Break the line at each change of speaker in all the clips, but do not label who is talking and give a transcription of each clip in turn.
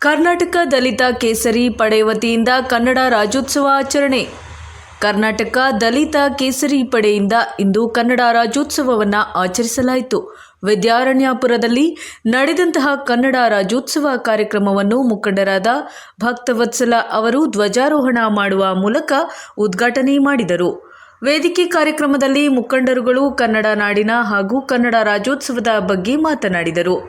ಕರ್ನಾಟಕ ದಲಿತ ಕೇಸರಿ ಪಡೆ ವತಿಯಿಂದ ಕನ್ನಡ ರಾಜ್ಯೋತ್ಸವ ಆಚರಣೆ. ಕರ್ನಾಟಕ ದಲಿತ ಕೇಸರಿ ಪಡೆಯಿಂದ ಇಂದು ಕನ್ನಡ ರಾಜ್ಯೋತ್ಸವವನ್ನು ಆಚರಿಸಲಾಯಿತು. ವಿದ್ಯಾರಣ್ಯಪುರದಲ್ಲಿ ನಡೆದಂತಹ ಕನ್ನಡ ರಾಜ್ಯೋತ್ಸವ ಕಾರ್ಯಕ್ರಮವನ್ನು ಮುಖಂಡರಾದ ಭಕ್ತವತ್ಸಲ ಅವರು ಧ್ವಜಾರೋಹಣ ಮಾಡುವ ಮೂಲಕ ಉದ್ಘಾಟನೆ ಮಾಡಿದರು. ವೇದಿಕೆ ಕಾರ್ಯಕ್ರಮದಲ್ಲಿ ಮುಖಂಡರುಗಳು ಕನ್ನಡ ನಾಡಿನ ಹಾಗೂ ಕನ್ನಡ ರಾಜ್ಯೋತ್ಸವದ ಬಗ್ಗೆ ಮಾತನಾಡಿದರು.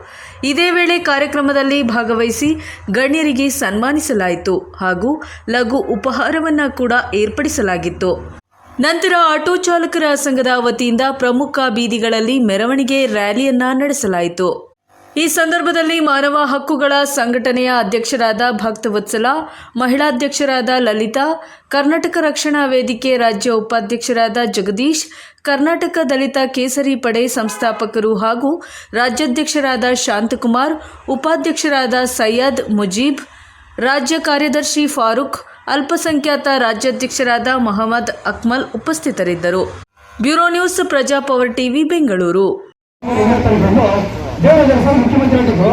ಇದೇ ವೇಳೆ ಕಾರ್ಯಕ್ರಮದಲ್ಲಿ ಭಾಗವಹಿಸಿ ಗಣ್ಯರಿಗೆ ಸನ್ಮಾನಿಸಲಾಯಿತು ಹಾಗೂ ಲಘು ಉಪಹಾರವನ್ನು ಕೂಡ ಏರ್ಪಡಿಸಲಾಗಿತ್ತು. ನಂತರ ಆಟೋ ಚಾಲಕರ ಸಂಘದ ವತಿಯಿಂದ ಪ್ರಮುಖ ಬೀದಿಗಳಲ್ಲಿ ಮೆರವಣಿಗೆ ರ್ಯಾಲಿಯನ್ನ ನಡೆಸಲಾಯಿತು. ಈ ಸಂದರ್ಭದಲ್ಲಿ ಮಾನವ ಹಕ್ಕುಗಳ ಸಂಘಟನೆಯ ಅಧ್ಯಕ್ಷರಾದ ಭಕ್ತವತ್ಸಲ ಮಹಿಳಾಧ್ಯಕ್ಷರಾದ ಲಲಿತಾ, ಕರ್ನಾಟಕ ರಕ್ಷಣಾ ವೇದಿಕೆ ರಾಜ್ಯ ಉಪಾಧ್ಯಕ್ಷರಾದ ಜಗದೀಶ್, ಕರ್ನಾಟಕ ದಲಿತ ಕೇಸರಿ ಪಡೆ ಸಂಸ್ಥಾಪಕರು ಹಾಗೂ ರಾಜ್ಯಾಧ್ಯಕ್ಷರಾದ ಶಾಂತಕುಮಾರ್, ಉಪಾಧ್ಯಕ್ಷರಾದ ಸೈಯದ್ ಮುಜೀಬ್, ರಾಜ್ಯ ಕಾರ್ಯದರ್ಶಿ ಫಾರೂಕ್, ಅಲ್ಪಸಂಖ್ಯಾತ ರಾಜ್ಯಾಧ್ಯಕ್ಷರಾದ ಮೊಹಮ್ಮದ್ ಅಕ್ಮಲ್ ಉಪಸ್ಥಿತರಿದ್ದರು. Bureau news Prajapower TV Bengaluru.
Devaraja sir ಮುಖ್ಯಮಂತ್ರಿ ಆಗಿದ್ದು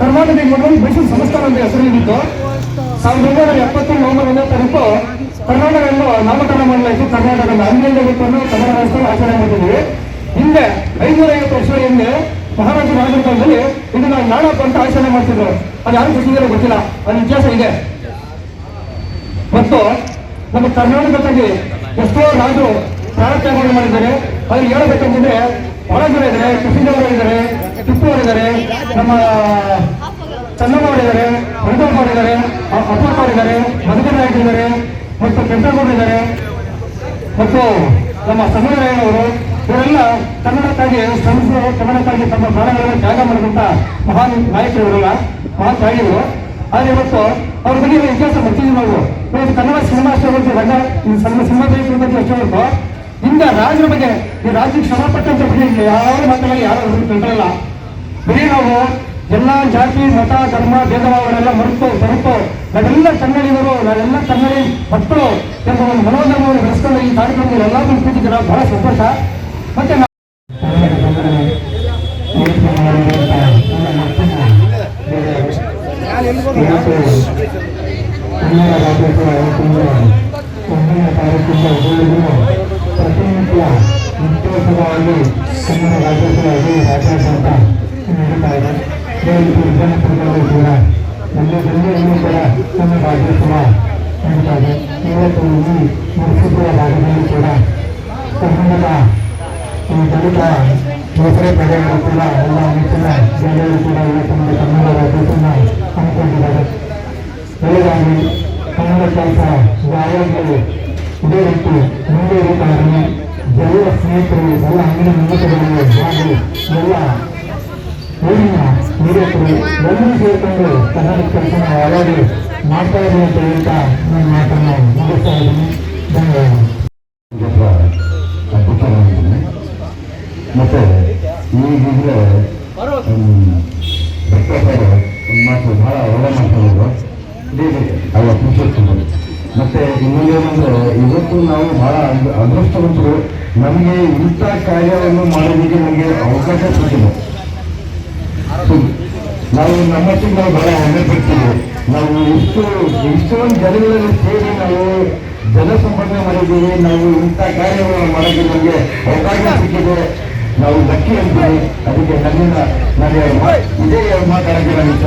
ಕರ್ನಾಟಕ ಮೊದಲು ಮೈಸೂರು ಸಂಸ್ಥಾನ ಅಂತ ಹೆಸರಿಗಿತ್ತು ಸಾವಿರದ ಒಂಬೈನೂರ ಎಪ್ಪತ್ತು ನವೆಂಬರ್ ಒಂದನೇ ತಾರೀಕು ಕರ್ನಾಟಕವನ್ನು ನಾಮಕರಣ ಮಾಡಲಾಯಿತು. ಕರ್ನಾಟಕದ ಹನ್ನೆರಡು ಗೊತ್ತನ್ನು ಕನ್ನಡ ರಾಜ್ಯ ಆಚರಣೆ ಮಾಡಿದ್ದೀವಿ. ಹಿಂದೆ ಐನೂರ ಐವತ್ತು ವರ್ಷ ಹಿಂದೆ ಮಹಾರಾಜ ರಾಜಕಾಲದಲ್ಲಿ ಇದನ್ನ ನಾಡಪ್ಪ ಅಂತ ಆಚರಣೆ ಮಾಡ್ತಿದ್ರು. ಅದು ಯಾರು ಗೊತ್ತಿದ್ರೆ ಗೊತ್ತಿಲ್ಲ. ಅದು ಇತಿಹಾಸ ಇದೆ. ಮತ್ತು ನಮ್ಮ ಕರ್ನಾಟಕದಲ್ಲಿ ಎಷ್ಟೋ ರಾಜರು ಪ್ರಾಣತ್ಯಾಗವನ್ನು ಮಾಡಿದ್ದಾರೆ. ಅಲ್ಲಿ ಹೇಳಬೇಕಂತಂದ್ರೆ ಜನ ಇದ್ದಾರೆ ಕೃಷ್ಣದೇವರ ಇದ್ದಾರೆ ಟಿಪ್ಪು ಅವರಿದ್ದಾರೆ ನಮ್ಮ ಚನ್ನಮ್ಮ ಅವರಿದ್ದಾರೆ ರಂಗಪ್ಪ ಅವರಿದ್ದಾರೆ ಅಪ್ಪಪ್ಪ ಅವರಿದ್ದಾರೆ ಮಧುಕರ್ ನಾಯಕ್ ಇದ್ದಾರೆ, ಮತ್ತು ಕೆಂಪೇಗೌಡ ಇದ್ದಾರೆ. ಮತ್ತು ನಮ್ಮ ಸಮುದಾಯ ಅವರು ಇವರೆಲ್ಲ ಕನ್ನಡಕ್ಕಾಗಿ ಸಂಸ್ಥೆ ಕನ್ನಡಕ್ಕಾಗಿ ತಮ್ಮ ಪ್ರಾಣಗಳನ್ನು ತ್ಯಾಗ ಮಾಡಿದಂತ ಮಹಾನ್ ನಾಯಕರು ಇವರೆಲ್ಲ ಮಹಾನ್ ತ್ಯಾಗಿಗಳು ಆದ್ರೆ ಇವತ್ತು ಅವ್ರ ಬಗ್ಗೆ ಇತಿಹಾಸ ಬರ್ತಿದ್ದೀವಿ ನಾವು. ಕನ್ನಡ ಸಿನಿಮಾ ಅಷ್ಟೇ ಸಣ್ಣ ಸಿನಿಮಾ ಬಗ್ಗೆ ಅಷ್ಟೇ ಹೊರತು ಇಂದ ರಾಜರ ಬಗ್ಗೆ, ಈ ರಾಜ್ಯಕ್ಕೆ ಸಂಬಂಧಪಟ್ಟಂತ ಬಗ್ಗೆ ಯಾವ ಮಾತುಗಳಲ್ಲಿ ಯಾರು ತಿಳ್ಕೊಳ್ಳಲ್ಲ. ಬರೀ ನಾವು ಎಲ್ಲ ಜಾತಿ, ಮತ, ಧರ್ಮ ಭೇದಭಾವಗಳೆಲ್ಲ ಮರುತು, ಬರುತ್ತೋ, ನಾವೆಲ್ಲ ಕನ್ನಡಿಗರು, ನಾವೆಲ್ಲ ಕನ್ನಡಿ ಭಕ್ತರು ಎಂಬ ಒಂದು ಮನೋಧರ್ಮವನ್ನು ಬೆಳೆಸ್ಕೊಂಡು ಈ ಕಾರ್ಯಕ್ರಮದಲ್ಲಿ ಎಲ್ಲ ಕೂತಿದ್ದೀರ? ಬಹಳ ಸಂತೋಷ. ಮತ್ತೆ ನಾವು ಕನ್ನಡ ರಾಜ್ಯೋತ್ಸವ ಇವತ್ತಿಂದ ಒಂದನೇ ತಾರೀಕಿಂದ ಹದಿನೈದು ಪ್ರತಿನಿತ್ಯ ನಿತ್ಯೋತ್ಸವವಾಗಿ ಕನ್ನಡ ರಾಜ್ಯೋತ್ಸವ ಇಡೀ ರಾಜ್ಯಾದ್ಯಂತ ನಡೀತಾ ಇದೆ ಅದೇ ರೀತಿ ವಿಧಾನಸಭೆಗಳಲ್ಲೂ ಕೂಡ ಎಲ್ಲ ಜಿಲ್ಲೆಯಲ್ಲೂ ಕೂಡ ಕನ್ನಡ ರಾಜ್ಯೋತ್ಸವ ನಡೀತಾ ಇದೆ ಇವತ್ತು ಈ ನರಸೀಪುರ ಭಾಗದಲ್ಲಿ ಕೂಡ ಕನ್ನಡದ ಈ ದಲಿತ ದೋಸರೆ ಪಡೆಗಳು ಕೂಡ ಎಲ್ಲ ನಿಟ್ಟಿನ ಜಿಲ್ಲೆಯಲ್ಲೂ ಕೂಡ ಇವತ್ತು ನಮ್ಮ ಕನ್ನಡ ರಾಜ್ಯೋತ್ಸವ ಹಮ್ಮಿಕೊಂಡಿದ್ದಾರೆ ಬೆಳಗಾವಿ ಕನ್ನಡ ಕೆಲಸ ಯಾವಾಗಲೂ ಇದೇ ರೀತಿ ಮುಂದುವರಿತಾರని ಎಲ್ಲ ಸ್ನೇಹಿತರು ಎಲ್ಲ ಅಂಗಡಿ ಮುಂಗಟ್ಟುಗಳು ಹಾಗೂ ಎಲ್ಲ ಊರಿನ ಹಿರಿಯರು ಎಲ್ಲರೂ ಸೇರಿಕೊಂಡು ಕನ್ನಡ ಕೆಲಸ ಯಾವಾಗಲೂ ಮಾಡ್ತಾ ಇರಿ ಅಂತ ಹೇಳ್ತಾ ನನ್ನ ಮಾತನ್ನು ಮುಗಿಸ್ತಾ ಇದ್ದೀನಿ. ಧನ್ಯವಾದ
ಅದ್ಭುತವಾಗಿದ್ದೀನಿ. ಮತ್ತೆ ಡಾಕ್ಟರ್ ಒಂದು ಮಾತು ಬಹಳ ಒಳ್ಳೆ ಮಾತಾಡೋದು ಅಲ್ಲ ಅಪ್ರಿಷಿಯೇಟ್ ಮತ್ತೆ ಇನ್ನೊಂದೇನಂದ್ರೆ ಇವತ್ತು ನಾವು ಬಹಳ ಅದ್- ಅದೃಷ್ಟವಂತರು. ನಮಗೆ ಇಂಥ ಕಾರ್ಯವನ್ನು ಮಾಡೋದಕ್ಕೆ ನಮಗೆ ಅವಕಾಶ ಸಿಕ್ಕಿದೆ ನಾವು ನಮ್ಮ ನಾವು ಬಹಳ ಹೆಮ್ಮೆ ಪಡ್ತೀವಿ ನಾವು ಇಷ್ಟು, ಇಷ್ಟೊಂದು ಜನಗಳಲ್ಲಿ ಸೇರಿ ನಾವು ಜನ ಸಂಪರ್ಕ ಮಾಡಿದ್ದೀವಿ. ನಾವು ಇಂಥ ಕಾರ್ಯಗಳನ್ನು ಮಾಡೋಕ್ಕೆ ನಮಗೆ ಅವಕಾಶ ಸಿಕ್ಕಿದೆ. ನಾವು ಲಕ್ಕಿ ಅಂತೀವಿ. ಅದಕ್ಕೆ ನನ್ನಿಂದ ನನಗೆ ಇದೇ ಮಾತಾಡೋಕ್ಕೆ ನನಗೆ